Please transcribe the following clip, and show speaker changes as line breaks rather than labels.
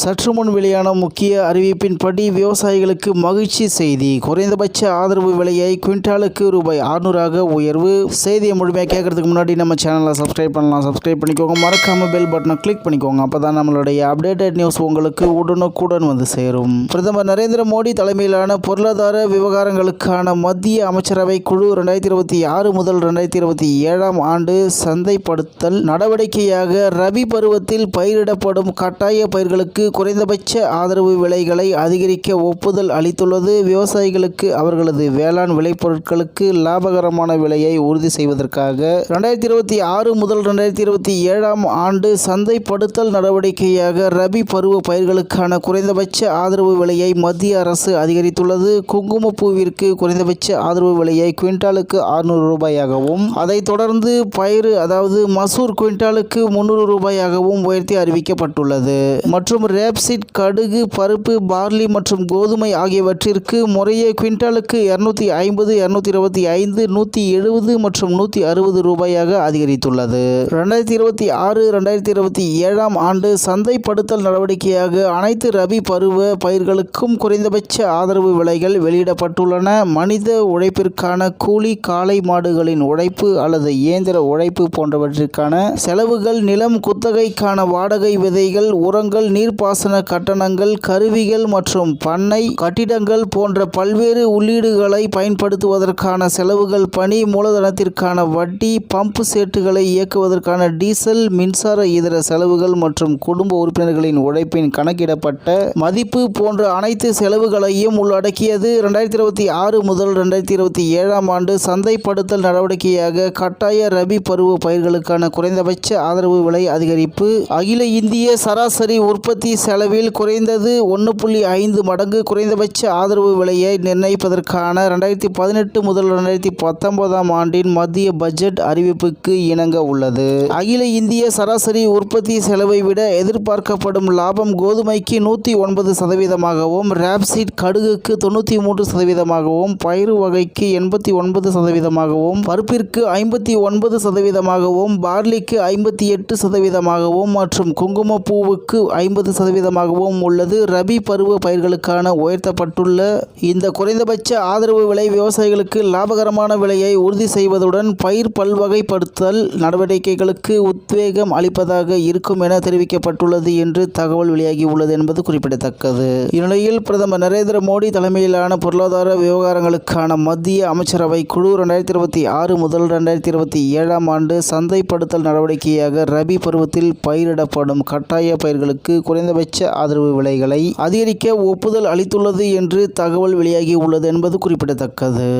சற்று முன் வெளியான முக்கிய அறிவிப்பின்படி விவசாயிகளுக்கு மகிழ்ச்சி செய்தி. குறைந்தபட்ச ஆதரவு விலையை குவிண்டாலுக்கு ரூபாய் அறுநூறாக உயர்வு. செய்தியை முழுமையாக கேட்கறதுக்கு முன்னாடி நம்ம சேனலை சப்ஸ்கிரைப் பண்ணலாம். சப்ஸ்கிரைப் பண்ணிக்கோங்க. மறக்காம பெல் பட்டனை கிளிக் பண்ணிக்கோங்க. அப்போ தான் நம்மளுடைய அப்டேட்டட் நியூஸ் உங்களுக்கு உடனுக்குடன் வந்து சேரும். பிரதமர் நரேந்திர மோடி தலைமையிலான பொருளாதார விவகாரங்களுக்கான மத்திய அமைச்சரவை குழு ரெண்டாயிரத்தி இருபத்தி ஆறு முதல் ரெண்டாயிரத்தி இருபத்தி ஏழாம் ஆண்டு சந்தைப்படுத்தல் நடவடிக்கையாக ரபி பருவத்தில் பயிரிடப்படும் கட்டாய பயிர்களுக்கு குறைந்தபட்ச ஆதரவு விலைகளை அதிகரிக்க ஒப்புதல் அளித்துள்ளது. விவசாயிகளுக்கு அவர்களது வேளாண் விளைபொருட்களுக்கு லாபகரமான விலையை உறுதி செய்வதற்காக ரெண்டாயிரத்தி இருபத்தி ஆறு முதல் ரெண்டாயிரத்தி இருபத்தி ஏழாம் ஆண்டு சந்தைப்படுத்தல் நடவடிக்கையாக ரபி பருவ பயிர்களுக்கான குறைந்தபட்ச ஆதரவு விலையை மத்திய அரசு அதிகரித்துள்ளது. குங்குமப்பூவிற்கு குறைந்தபட்ச ஆதரவு விலையை குவிண்டாலுக்கு அறுநூறு ரூபாயாகவும் அதைத் தொடர்ந்து பயிறு அதாவது மசூர் குவிண்டாலுக்கு முன்னூறு ரூபாயாகவும் உயர்த்தி அறிவிக்கப்பட்டுள்ளது. மற்றும் ரேப்சிட் கடுகு பருப்பு பார்லி மற்றும் கோதுமை ஆகியவற்றிற்கு முறையே குவிண்டாலுக்கு இரநூத்தி ஐம்பது இரநூத்தி இருபத்தி ஐந்து நூற்றி எழுபது மற்றும் நூற்றி அறுபது ரூபாயாக அதிகரித்துள்ளது. ரெண்டாயிரத்தி இருபத்தி ஆறு ரெண்டாயிரத்தி இருபத்தி ஏழாம் ஆண்டு சந்தைப்படுத்தல் நடவடிக்கையாக அனைத்து ரபி பருவ பயிர்களுக்கும் குறைந்தபட்ச ஆதரவு விலைகள் வெளியிடப்பட்டுள்ளன. மனித உழைப்பிற்கான கூலி காளை மாடுகளின் உழைப்பு அல்லது இயந்திர உழைப்பு போன்றவற்றிற்கான செலவுகள் நிலம் குத்தகைக்கான வாடகை விதைகள் உரங்கள் நீர் நீர்ப்பாசன கட்டணங்கள் கருவிகள் மற்றும் பண்ணை கட்டிடங்கள் போன்ற பல்வேறு உள்ளீடுகளை பயன்படுத்துவதற்கான செலவுகள் பணி மூலதனத்திற்கான வட்டி பம்பு செட்டுகளை இயக்குவதற்கான டீசல் மின்சார இதர செலவுகள் மற்றும் குடும்ப உறுப்பினர்களின் உழைப்பின் கணக்கிடப்பட்ட மதிப்பு போன்ற அனைத்து செலவுகளையும் உள்ளடக்கியது. ரெண்டாயிரத்தி இருபத்தி ஆறு முதல் ரெண்டாயிரத்தி இருபத்தி ஏழாம் ஆண்டு சந்தைப்படுத்தல் நடவடிக்கையாக கட்டாய ரபி பருவ பயிர்களுக்கான குறைந்தபட்ச ஆதரவு விலை அதிகரிப்பு அகில இந்திய சராசரி உற்பத்தி செலவில் குறைந்தது ஒன்று புள்ளி ஐந்து மடங்கு குறைந்தபட்ச ஆதரவு விலையை நிர்ணயிப்பதற்கான ரெண்டாயிரத்தி பதினெட்டு முதல் ரெண்டாயிரத்தி பத்தொன்பதாம் ஆண்டின் மத்திய பட்ஜெட் அறிவிப்புக்கு இணங்க உள்ளது. அகில இந்திய சராசரி உற்பத்தி செலவை விட எதிர்பார்க்கப்படும் லாபம் கோதுமைக்கு நூற்றி ஒன்பது சதவீதமாகவும் ரேப்சிட் கடுகுக்கு தொண்ணூற்றி மூன்று சதவீதமாகவும் பயிறு வகைக்கு எண்பத்தி ஒன்பது சதவீதமாகவும் பருப்பிற்கு ஐம்பத்தி ஒன்பது சதவீதமாகவும் பார்லிக்கு ஐம்பத்தி எட்டு சதவீதமாகவும் மற்றும் குங்குமப்பூவுக்கு ஐம்பது சதவீதமாகவும் உள்ளது. ரபி பருவ பயிர்களுக்கான உயர்த்தப்பட்டுள்ள இந்த குறைந்தபட்ச ஆதரவு விலை விவசாயிகளுக்கு லாபகரமான விலையை உறுதி செய்வதுடன் பயிர் பல்வகைப்படுத்தல் நடவடிக்கைகளுக்கு உத்வேகம் அளிப்பதாக இருக்கும் என தெரிவிக்கப்பட்டுள்ளது என்று தகவல் வெளியாகி உள்ளது என்பது குறிப்பிடத்தக்கது. இந்நிலையில் பிரதமர் நரேந்திர மோடி தலைமையிலான பொருளாதார விவகாரங்களுக்கான மத்திய அமைச்சரவை குழு ரெண்டாயிரத்தி இருபத்தி ஆறு முதல் ரெண்டாயிரத்தி இருபத்தி ஏழாம் ஆண்டு சந்தைப்படுத்தல் நடவடிக்கையாக ரபி பருவத்தில் பயிரிடப்படும் கட்டாய பயிர்களுக்கு குறைந்த குறைந்தபட்ச ஆதரவு விலைகளை அதிகரிக்க ஒப்புதல் அளித்துள்ளது என்று தகவல் வெளியாகி உள்ளது என்பது குறிப்பிடத்தக்கது.